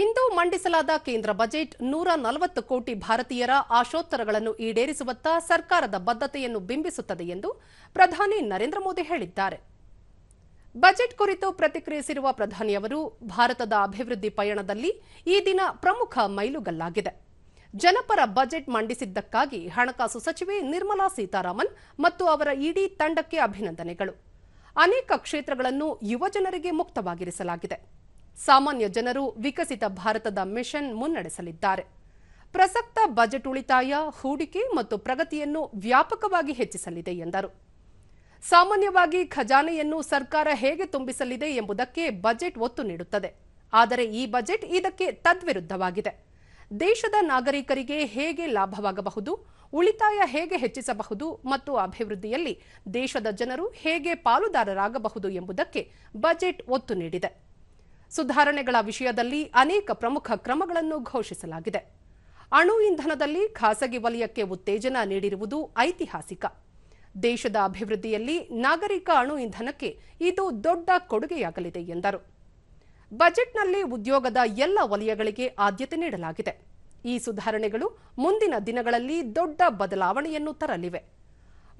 ಇಂದು ಮಂಡಿಸಲಾದ ಕೇಂದ್ರ ಬಜೆಟ್ ನೂರ ನಲವತ್ತು ಕೋಟಿ ಭಾರತೀಯರ ಆಶೋತ್ತರಗಳನ್ನು ಈಡೇರಿಸುವತ್ತ ಸರ್ಕಾರದ ಬದ್ಧತೆಯನ್ನು ಬಿಂಬಿಸುತ್ತದೆ ಎಂದು ಪ್ರಧಾನಿ ನರೇಂದ್ರ ಮೋದಿ ಹೇಳಿದ್ದಾರೆ. ಬಜೆಟ್ ಕುರಿತು ಪ್ರತಿಕ್ರಿಯಿಸಿರುವ ಪ್ರಧಾನಿಯವರು ಭಾರತದ ಅಭಿವೃದ್ಧಿ ಪಯಣದಲ್ಲಿ ಈ ದಿನ ಪ್ರಮುಖ ಮೈಲುಗಲ್ಲಾಗಿದೆ. ಜನಪರ ಬಜೆಟ್ ಮಂಡಿಸಿದ್ದಕ್ಕಾಗಿ ಹಣಕಾಸು ಸಚಿವೆ ನಿರ್ಮಲಾ ಸೀತಾರಾಮನ್ ಮತ್ತು ಅವರ ಇಡೀ ತಂಡಕ್ಕೆ ಅಭಿನಂದನೆಗಳು. ಅನೇಕ ಕ್ಷೇತ್ರಗಳನ್ನು ಯುವಜನರಿಗೆ ಮುಕ್ತವಾಗಿರಿಸಲಾಗಿದೆ. ಸಾಮಾನ್ಯ ಜನರು ವಿಕಸಿತ ಭಾರತದ ಮಿಷನ್ ಮುನ್ನಡೆಸಲಿದ್ದಾರೆ. ಪ್ರಸಕ್ತ ಬಜೆಟ್ ಉಳಿತಾಯ, ಹೂಡಿಕೆ ಮತ್ತು ಪ್ರಗತಿಯನ್ನು ವ್ಯಾಪಕವಾಗಿ ಹೆಚ್ಚಿಸಲಿದೆ ಎಂದರು. ಸಾಮಾನ್ಯವಾಗಿ ಖಜಾನೆಯನ್ನು ಸರ್ಕಾರ ಹೇಗೆ ತುಂಬಿಸಲಿದೆ ಎಂಬುದಕ್ಕೆ ಬಜೆಟ್ ಒತ್ತು ನೀಡುತ್ತದೆ. ಆದರೆ ಈ ಬಜೆಟ್ ಇದಕ್ಕೆ ತದ್ವಿರುದ್ಧವಾಗಿದೆ. ದೇಶದ ನಾಗರಿಕರಿಗೆ ಹೇಗೆ ಲಾಭವಾಗಬಹುದು, ಉಳಿತಾಯ ಹೇಗೆ ಹೆಚ್ಚಿಸಬಹುದು ಮತ್ತು ಅಭಿವೃದ್ಧಿಯಲ್ಲಿ ದೇಶದ ಜನರು ಹೇಗೆ ಪಾಲುದಾರರಾಗಬಹುದು ಎಂಬುದಕ್ಕೆ ಬಜೆಟ್ ಒತ್ತು ನೀಡಿದೆ. ಸುಧಾರಣೆಗಳ ವಿಷಯದಲ್ಲಿ ಅನೇಕ ಪ್ರಮುಖ ಕ್ರಮಗಳನ್ನು ಘೋಷಿಸಲಾಗಿದೆ. ಅಣು ಇಂಧನದಲ್ಲಿ ಖಾಸಗಿ ವಲಯಕ್ಕೆ ಉತ್ತೇಜನ ನೀಡಿರುವುದು ಐತಿಹಾಸಿಕ. ದೇಶದ ಅಭಿವೃದ್ಧಿಯಲ್ಲಿ ನಾಗರಿಕ ಅಣು ಇಂಧನಕ್ಕೆ ಇದು ದೊಡ್ಡ ಕೊಡುಗೆಯಾಗಲಿದೆ ಎಂದರು. ಬಜೆಟ್ನಲ್ಲಿ ಉದ್ಯೋಗದ ಎಲ್ಲ ವಲಯಗಳಿಗೆ ಆದ್ಯತೆ ನೀಡಲಾಗಿದೆ. ಈ ಸುಧಾರಣೆಗಳು ಮುಂದಿನ ದಿನಗಳಲ್ಲಿ ದೊಡ್ಡ ಬದಲಾವಣೆಯನ್ನು ತರಲಿವೆ.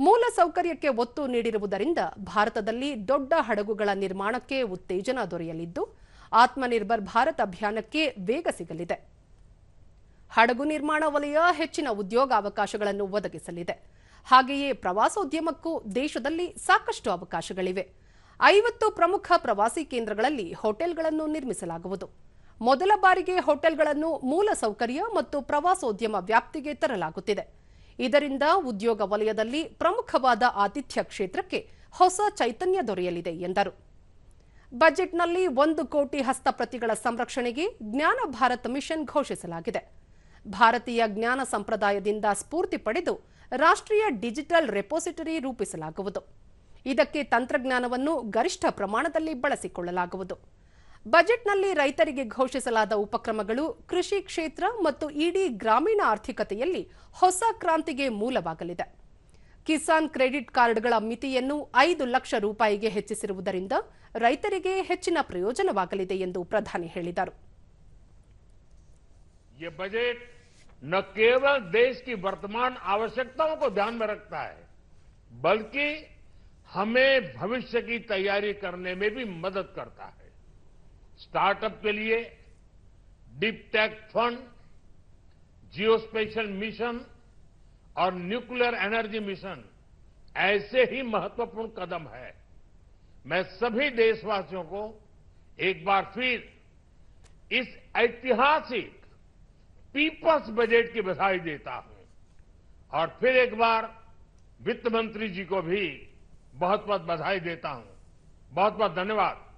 ಮೂಲಸೌಕರ್ಯಕ್ಕೆ ಒತ್ತು ನೀಡಿರುವುದರಿಂದ ಭಾರತದಲ್ಲಿ ದೊಡ್ಡ ಹಡಗುಗಳ ನಿರ್ಮಾಣಕ್ಕೆ ಉತ್ತೇಜನ ದೊರೆಯಲಿದ್ದು ಆತ್ಮನಿರ್ಭರ್ ಭಾರತ್ ಅಭಿಯಾನಕ್ಕೆ ವೇಗ ಸಿಗಲಿದೆ. ಹಡಗು ನಿರ್ಮಾಣ ವಲಯ ಹೆಚ್ಚಿನ ಉದ್ಯೋಗಾವಕಾಶಗಳನ್ನು ಒದಗಿಸಲಿದೆ. ಹಾಗೆಯೇ ಪ್ರವಾಸೋದ್ಯಮಕ್ಕೂ ದೇಶದಲ್ಲಿ ಸಾಕಷ್ಟು ಅವಕಾಶಗಳಿವೆ. ಐವತ್ತು ಪ್ರಮುಖ ಪ್ರವಾಸಿ ಕೇಂದ್ರಗಳಲ್ಲಿ ಹೋಟೆಲ್ಗಳನ್ನು ನಿರ್ಮಿಸಲಾಗುವುದು. ಮೊದಲ ಬಾರಿಗೆ ಹೋಟೆಲ್ಗಳನ್ನು ಮೂಲಸೌಕರ್ಯ ಮತ್ತು ಪ್ರವಾಸೋದ್ಯಮ ವ್ಯಾಪ್ತಿಗೆ ತರಲಾಗುತ್ತಿದೆ. ಇದರಿಂದ ಉದ್ಯೋಗ ವಲಯದಲ್ಲಿ ಪ್ರಮುಖವಾದ ಆತಿಥ್ಯ ಕ್ಷೇತ್ರಕ್ಕೆ ಹೊಸ ಚೈತನ್ಯ ದೊರೆಯಲಿದೆ ಎಂದರು. ಬಜೆಟ್ನಲ್ಲಿ ಒಂದು ಕೋಟಿ ಹಸ್ತಪ್ರತಿಗಳ ಸಂರಕ್ಷಣೆಗೆ ಜ್ಞಾನ ಭಾರತ್ ಮಿಷನ್ ಘೋಷಿಸಲಾಗಿದೆ. ಭಾರತೀಯ ಜ್ಞಾನ ಸಂಪ್ರದಾಯದಿಂದ ಸ್ಫೂರ್ತಿ ಪಡೆದು ರಾಷ್ಟ್ರೀಯ ಡಿಜಿಟಲ್ ರೆಪೋಸಿಟರಿ ರೂಪಿಸಲಾಗುವುದು. ಇದಕ್ಕೆ ತಂತ್ರಜ್ಞಾನವನ್ನು ಗರಿಷ್ಠ ಪ್ರಮಾಣದಲ್ಲಿ ಬಳಸಿಕೊಳ್ಳಲಾಗುವುದು. ಬಜೆಟ್ನಲ್ಲಿ ರೈತರಿಗೆ ಘೋಷಿಸಲಾದ ಉಪಕ್ರಮಗಳು ಕೃಷಿ ಕ್ಷೇತ್ರ ಮತ್ತು ಇಡೀ ಗ್ರಾಮೀಣ ಆರ್ಥಿಕತೆಯಲ್ಲಿ ಹೊಸ ಕ್ರಾಂತಿಗೆ ಮೂಲವಾಗಲಿದೆ. ಕಿಸಾನ್ ಕ್ರೆಡಿಟ್ ಕಾರ್ಡ್ಗಳ ಮಿತಿಯನ್ನು ಐದು ಲಕ್ಷ ರೂಪಾಯಿಗೆ ಹೆಚ್ಚಿಸಿರುವುದರಿಂದ ರೈತರಿಗೆ ಹೆಚ್ಚಿನ ಪ್ರಯೋಜನವಾಗಲಿದೆ ಎಂದು ಪ್ರಧಾನಿ ಹೇಳಿದರು ये बजट न केवल देश की वर्तमान आवश्यकताओं को ध्यान में रखता है बल्कि हमें भविष्य की तैयारी करने में भी मदद करता है स्टार्टअप के लिए deep tech fund geospatial mission और न्यूक्लियर एनर्जी मिशन ऐसे ही महत्वपूर्ण कदम है। मैं सभी देशवासियों को एक बार फिर इस ऐतिहासिक पीपल्स बजट की बधाई देता हूँ। और फिर एक बार वित्त मंत्री जी को भी बहुत बहुत बधाई देता हूँ। बहुत बहुत धन्यवाद।